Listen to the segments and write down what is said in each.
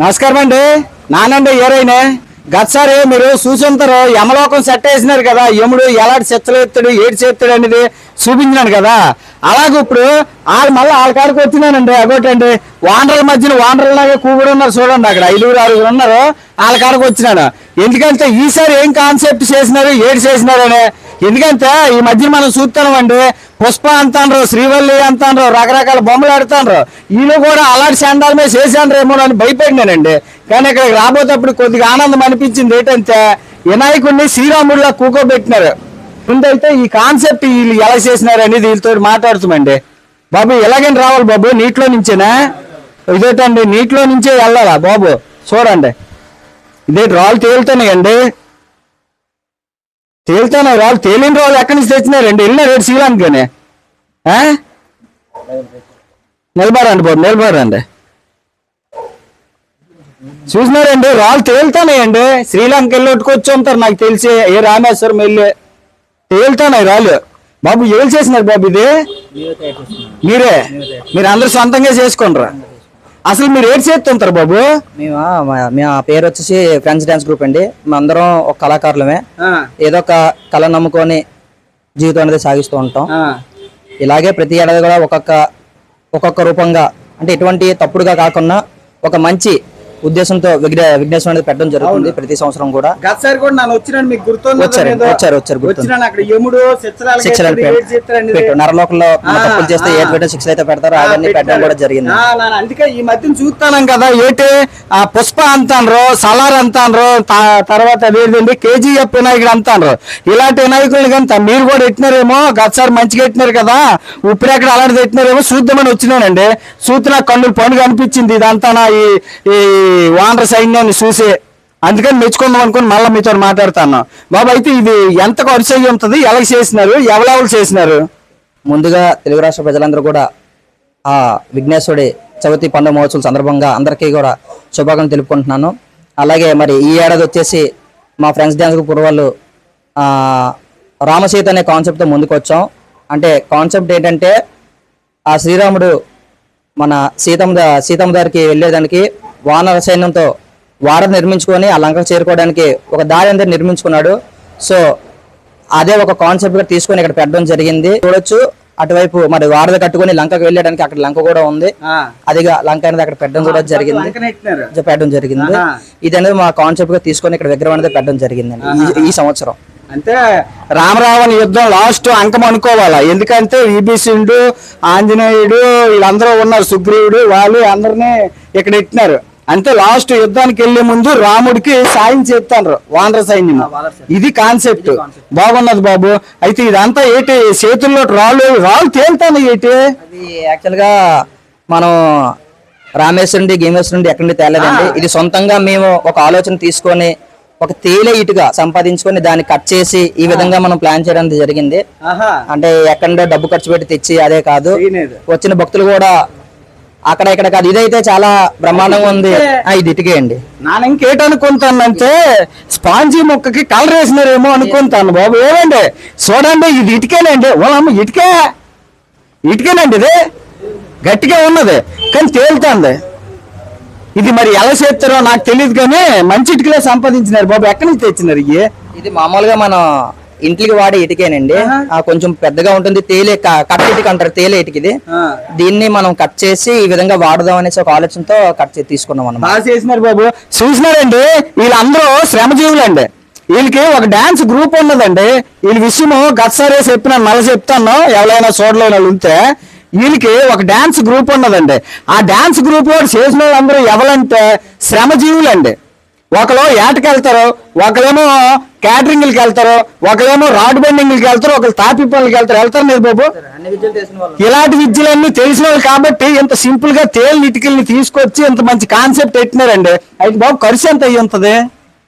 నమస్కారం అండి. నానండి ఏరైనా గతసారి మీరు చూసుంటారు యమలోకం సెట్ వేసినారు కదా యముడు ఎలాంటి చెత్తలు ఎత్తాడు ఏడు చేస్తాడు అనేది చూపించినాను కదా. అలాగే ఇప్పుడు వాళ్ళు మళ్ళీ వాళ్ళ కాడికి వచ్చినానండి. అగోటండి వానరుల మధ్యన వానరుల కూగుడు ఉన్నారు చూడండి అక్కడ. ఐదుగురు ఆరుగురు ఉన్నారు వాళ్ళ కాడికి వచ్చినాడు ఎందుకంటే ఈసారి ఏం కాన్సెప్ట్ చేసినారు ఏడు అనే ఎందుకంటే ఈ మధ్య మనం చూస్తున్నామండి పుష్ప అంటాండ్రు శ్రీవల్లి అంటాండ్రు రకరకాల బొమ్మలు ఆడుతాండ్రు ఈయన కూడా అలాంటి చండాల మీద చేశాను అని భయపడినానండి. కానీ ఇక్కడికి రాబోతప్పుడు కొద్దిగా ఆనందం అనిపించింది ఏంటంటే వినాయకుడిని శ్రీరాముడిలా కూకోబెట్టినారు. ముందైతే ఈ కాన్సెప్ట్ వీళ్ళు ఎలా చేసినారు అనేది వీళ్ళతో మాట్లాడుతామండి బాబు ఎలాగైనా రావాలి బాబు నీటిలో నుంచేనా? ఇదేటండి నీటిలో నుంచే వెళ్ళాలా బాబు? చూడండి. ఇదే రాళ్ళు తేలుతున్నాయండి. తేలుతానే వాళ్ళు తేలిన వాళ్ళు ఎక్కడి నుంచి తెచ్చినారండి వెళ్ళినారు రేపు శ్రీలంకనే ఆ? నిలబడండి బాబు నిలబడండి. చూసినారండి రాళ్ళు తేలుతానాయండి. శ్రీలంక వెళ్ళి ఉంటారు నాకు తెలిసి. ఏ రామేశ్వరం వెళ్ళి తేలుతానాయి రాళ్ళు. బాబు ఏం చేసినారు బాబు ఇది? మీరే? మీరు అందరు సొంతంగా చేసుకుంటారా అసలు మీరు ఏం చేస్తుంటారు బాబు? మేము మా పేరు వచ్చేసి ఫ్రెండ్స్ డాన్స్ గ్రూప్ అండి. మేమందరం ఒక కళాకారులమే. ఏదో ఒక కళ నమ్ముకొని జీవితం అనేది సాగిస్తూ ఉంటాం. ఇలాగే ప్రతి ఏడాది కూడా ఒక్కొక్క ఒక్కొక్క రూపంగా అంటే ఎటువంటి తప్పుడుగా కాకుండా ఒక మంచి ఉద్దేశంతో విఘ్న విఘ్నేశ్వరం అనేది పెట్టడం జరుగుతుంది ప్రతి సంవత్సరం కూడా. గతసారి కూడా నన్ను వచ్చినాను మీకు గుర్తుంది వచ్చారు, వచ్చారు, వచ్చారు, గుర్తుంది. వచ్చినాను అక్కడ యముడు శిక్షరాలు శిక్షలు పెట్టు నరలోకంలో తప్పులు చేస్తే ఏ శిక్షలు అయితే పెడతారో. అవన్నీ పెట్టడం కూడా జరిగింది. అందుకే ఈ మధ్యన చూస్తాను కదా ఏంటి? ఆ పుష్ప అంటాన్రు సలార్ అంటాన్రు తర్వాత అదేంటండి? కేజీఎఫ్ వినాయకుడు అంటాన్రు. ఇలాంటి వినాయకులు కానీ మీరు కూడా ఎట్టినారేమో గతసారి మంచిగా ఎట్టినారు కదా ఇప్పుడు ఎక్కడ అలాంటిది ఎట్టినారేమో చూద్దామని వచ్చినానండి. చూస్తే నాకు కన్నులు పండుగ అనిపించింది ఇదంతా నా ఈ ఈ వానర సైన్యాన్ని చూసి అందుకని మెచ్చుకుందాం అనుకుని మళ్ళీ మీతో మాట్లాడుతాను. బాబు అయితే ఇది ఎంత ఖర్చు అయ్యి ఉంటుంది? ఎలా చేసినారు? ఎవరెవరు చేసినారు? ముందుగా తెలుగు రాష్ట్ర ప్రజలందరూ కూడా ఆ విఘ్నేశ్వరుడి చవితి పండుగ మహోత్సవం సందర్భంగా అందరికీ కూడా శుభాకాంక్షలు తెలుపుకుంటున్నాను. అలాగే మరి ఈ ఏడాది వచ్చేసి మా ఫ్రెండ్స్ డ్యాన్స్ గ్రూప్ వాళ్ళు రామసీత అనే కాన్సెప్ట్తో ముందుకు వచ్చాం అంటే కాన్సెప్ట్ ఏంటంటే ఆ శ్రీరాముడు మన సీతమ్మ ద- సీతమ్మ దారికి వెళ్ళేదానికి వానర సైన్యంతో వార నిర్మించుకొని ఆ లంకకు చేరుకోవడానికి ఒక దారి అనేది నిర్మించుకున్నాడు. సో అదే ఒక కాన్సెప్ట్గా తీసుకొని ఇక్కడ పెట్టడం జరిగింది. చూడొచ్చు అటువైపు మరి వారధి కట్టుకొని లంకకు వెళ్ళడానికి అక్కడ లంక కూడా ఉంది. అదిగా లంక అనేది అక్కడ పెట్టడం కూడా జరిగింది. పెట్టడం జరిగింది. ఇది అనేది మా కాన్సెప్ట్గా తీసుకొని ఇక్కడ విగ్రహం అనేది పెట్టడం జరిగింది ఈ సంవత్సరం. అంటే రామరావణ యుద్ధం లాస్ట్ అంకం అనుకోవాలా? ఎందుకంటే విభీషణుడు ఆంజనేయుడు వీళ్ళందరూ ఉన్నారు. సుగ్రీవుడు వాళ్ళు అందరినీ ఇక్కడ ఇట్టినారు అంటే లాస్ట్ యుద్ధానికి వెళ్ళే ముందు రాముడికి సాయం చేస్తాను వానర సైన్యం. ఇది కాన్సెప్ట్. బాగున్నది బాబు. అయితే ఇదంతా ఏంటి? చేతుల్లో రాళ్ళు రాళ్ళు తేలుతాను ఏంటి? అది యాక్చువల్గా మనం రామేశ్వరుడి గేమేశ్వరుడి నుండి ఎక్కడి నుండి తేలేదండి. ఇది సొంతంగా మేము ఒక ఆలోచన తీసుకొని ఒక తేలే ఇటుగా సంపాదించుకొని దాన్ని కట్ చేసి ఈ విధంగా మనం ప్లాన్ చేయడం జరిగింది. అంటే ఎక్కడో డబ్బు ఖర్చు పెట్టి తెచ్చి అదే కాదు. వచ్చిన భక్తులు కూడా అక్కడ ఇక్కడ కాదు. ఇదైతే చాలా బ్రహ్మాండంగా ఉంది. ఇది ఇటుకే అండి నాన్న ఇంకేటనుకుంటానంటే స్పాంజీ మొక్కకి కలర్ వేసినారేమో అనుకుంటాను బాబు. ఏమండి? చూడండి ఇది ఇటుకేనండి. ఓ అమ్మ ఇటుకే. ఇటుకేనండి ఇది. గట్టిగా ఉన్నది. కానీ తేలుతుంది. ఇది మరి ఎలా చేస్తారో నాకు తెలియదు కానీ మంచి ఇటుకలే సంపాదించినారు బాబు. ఎక్కడి నుంచి తెచ్చినారు ఇది మామూలుగా మనం ఇంటికి వాడే ఇటుకేనండి. ఆ కొంచెం పెద్దగా ఉంటుంది. తేలే కట్ ఇటుక అంటారు. తేలే ఇటుక ఇది దీన్ని మనం కట్ చేసి ఈ విధంగా వాడదాం అనేసి ఒక ఆలోచనతో కట్ చేసి తీసుకున్నాం అన్నమాట. బాగా చేసినారు బాబు. చూసినారండి? వీళ్ళందరూ శ్రమజీవులండి. వీళ్ళకి ఒక డాన్స్ గ్రూప్ ఉన్నదండి. వీళ్ళ విషయము గతసారి చెప్పినాను మళ్ళీ చెప్తాను. ఎవరైనా చూడలేని వాళ్ళు ఉంటే వీళ్ళకి ఒక డాన్స్ గ్రూప్ ఉన్నదండి. ఆ డాన్స్ గ్రూప్ వాడు చేసిన వాళ్ళందరూ ఎవరంటే శ్రమజీవులండి. ఒకరు ఏటకి వెళ్తారు ఒకరేమో క్యాటరింగ్లకి వెళ్తారు ఒకరేమో రాడ్ బెండింగ్లకి వెళ్తారు ఒకరు తాపి పనులకి వెళ్తారు వెళ్తారు మీరు బాబు? అన్ని విద్యలు తెలిసిన వాళ్ళు ఇలాంటి విద్యలన్నీ తెలిసిన వాళ్ళు కాబట్టి ఇంత సింపుల్గా తేలి ఇటుకల్ని తీసుకొచ్చి ఇంత మంచి కాన్సెప్ట్ పెట్టినారండి. అయితే బాబు ఖర్చు ఎంత అయ్యి ఉంటది?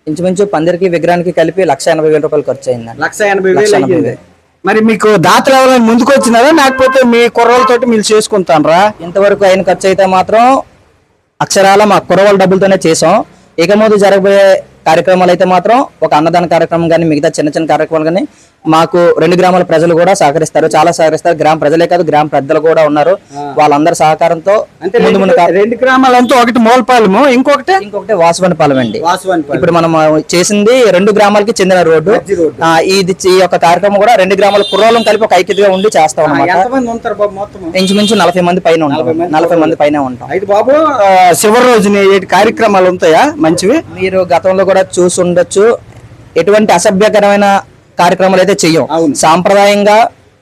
ఇంచుమించు పందిరికి విగ్రహానికి కలిపి లక్ష ఎనభై వేల రూపాయలు ఖర్చు అయిందండి. లక్ష ఎనభై వేలు. మరి మీకు దాతలు ఎవరైనా ముందుకు వచ్చినారా? లేకపోతే మీ కుర్రోళ్ళతోటి మీరు చేసుకుంటారా ఇంతవరకు అయిన ఖర్చు అయితే మాత్రం అక్షరాల మా కురవాళ్ళ డబ్బులతోనే చేసాం. ఇక ముందు జరగబోయే కార్యక్రమాలు అయితే మాత్రం ఒక అన్నదాన కార్యక్రమం కానీ మిగతా చిన్న చిన్న కార్యక్రమాలు కానీ మాకు రెండు గ్రామాల ప్రజలు కూడా సహకరిస్తారు. చాలా సహకరిస్తారు. గ్రామ ప్రజలే కాదు గ్రామ పెద్దలు కూడా ఉన్నారు. వాళ్ళందరి సహకారంతో అంటే ముందు ముందు రెండు- రెండు గ్రామాలు అంటే ఒకటి మూలపాలెము ఇంకొకటి? ఇంకొకటి వాసవనపాలెం అండి. ఇప్పుడు మనం చేసింది రెండు గ్రామాలకి చెందిన రోడ్డు. ఇది ఈ యొక్క కార్యక్రమం కూడా రెండు గ్రామాల కుర్రోళ్ళం కలిపి ఒక ఐక్యతగా ఉండి చేస్తాం మొత్తం ఇంచుమించు నలభై మంది పైన ఉంటాం. నలభై మంది పైన ఉంటాం. అయితే బాబు చివరి రోజుని కార్యక్రమాలు ఉంటాయా? మంచివి? మీరు గతంలో కూడా చూసి ఉండొచ్చు ఎటువంటి అసభ్యకరమైన కార్యక్రమాలు అయితే చెయ్యం. సాంప్రదాయంగా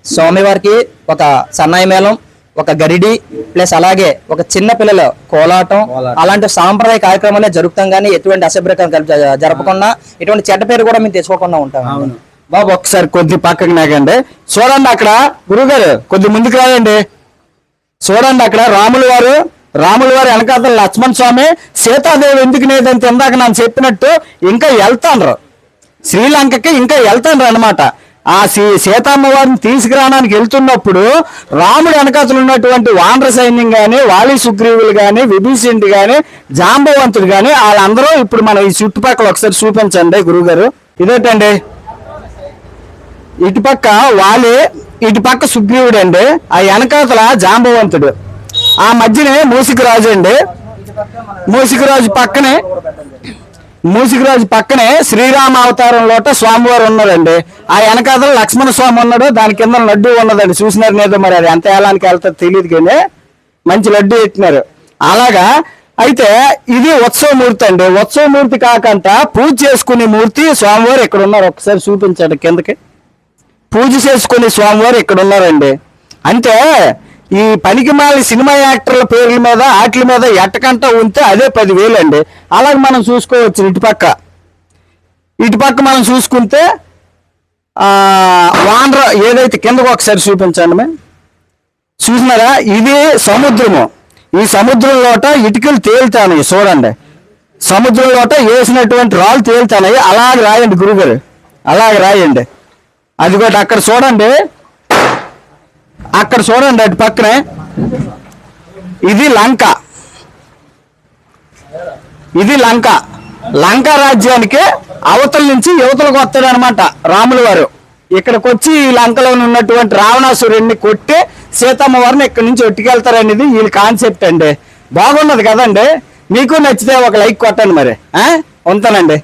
స్వామివారికి ఒక సన్నాయి మేళం ఒక గరిడి ప్లస్ అలాగే ఒక చిన్న పిల్లల కోలాటం. అలాంటి సాంప్రదాయ కార్యక్రమాలే జరుపుతాం కానీ ఎటువంటి అసభ్యకరం జరపకుండా ఎటువంటి చెడ్డ పేరు కూడా మేము తెచ్చుకోకుండా ఉంటాం. బాబు ఒకసారి కొద్ది పక్కకి నాగండి. చూడండి అక్కడ గురుగారు కొద్ది ముందుకు రాయండి. చూడండి అక్కడ రాముల వారు రాముల వారి వెనకాతల లక్ష్మణ్ స్వామి సీతాదేవి ఎందుకు లేదంటే ఇందాక నేను చెప్పినట్టు ఇంకా వెళ్తాండ్రు. శ్రీలంకకి ఇంకా వెళ్తాండ్రు అనమాట ఆ సీ సీతమ్మ వారిని తీసుకురావడానికి వెళ్తున్నప్పుడు రాముడు వెనకాతలు ఉన్నటువంటి వానర సైన్యం కానీ వాలి సుగ్రీవులు కానీ విభీషణుడు కానీ జాంబవంతుడు కానీ వాళ్ళందరూ ఇప్పుడు మనం ఈ చుట్టుపక్కల ఒకసారి చూపించండి గురుగారు ఇదేటండి? ఇటుపక్క వాలి ఇటుపక్క సుగ్రీవుడు అండి ఆ వెనకాతల జాంబవంతుడు. ఆ మధ్యనే మూసికరాజు అండి. మూసికరాజు పక్కనే మూసికరాజు పక్కనే శ్రీరామ అవతారంలోట స్వామివారు ఉన్నారండి. ఆ వెనకాతల లక్ష్మణ స్వామి ఉన్నాడు దాని కింద లడ్డు ఉన్నదండి. చూసినారు లేదో మరి అది ఎంత ఏలానికి వెళ్తారు తెలియదు కానీ మంచి లడ్డు పెట్టినారు. అలాగా అయితే ఇది ఉత్సవమూర్తి అండి. ఉత్సవమూర్తి కాకంట పూజ చేసుకునే మూర్తి స్వామివారు ఇక్కడ ఉన్నారు. ఒకసారి చూపించండి కిందకి. పూజ చేసుకునే స్వామివారు ఇక్కడ ఉన్నారండి. అంటే ఈ పనికిమాలి సినిమా యాక్టర్ల పేర్ల మీద వాటి మీద ఎట్టకంట ఉంటే అదే పదివేలు అండి అలాగే మనం చూసుకోవచ్చు ఇటుపక్క ఇటుపక్క మనం చూసుకుంటే ఆ, వానర ఏదైతే కిందకు ఒకసారి చూపించండి మేము చూసినారా? ఇది సముద్రము. ఈ సముద్రంలోట ఇటుకలు తేలుతాయి చూడండి. సముద్రంలోట వేసినటువంటి రాళ్ళు తేలుతాయి అలాగే రాయండి గురుగారు. అలాగే రాయండి. అది కూడా అక్కడ చూడండి. అక్కడ చూడండి అటు పక్కనే. ఇది లంక. ఇది లంక. లంక రాజ్యానికి అవతల నుంచి యువతలకు వస్తాడనమాట రాముల వారు. ఇక్కడికి వచ్చి ఈ లంకలో ఉన్నటువంటి రావణాసురుడిని కొట్టి సీతమ్మ వారిని ఇక్కడి నుంచి ఒట్టుకెళ్తారనేది వీళ్ళ కాన్సెప్ట్ అండి. బాగున్నది కదండి. మీకు నచ్చితే ఒక లైక్ కొట్టండి మరి. ఉంటానండి.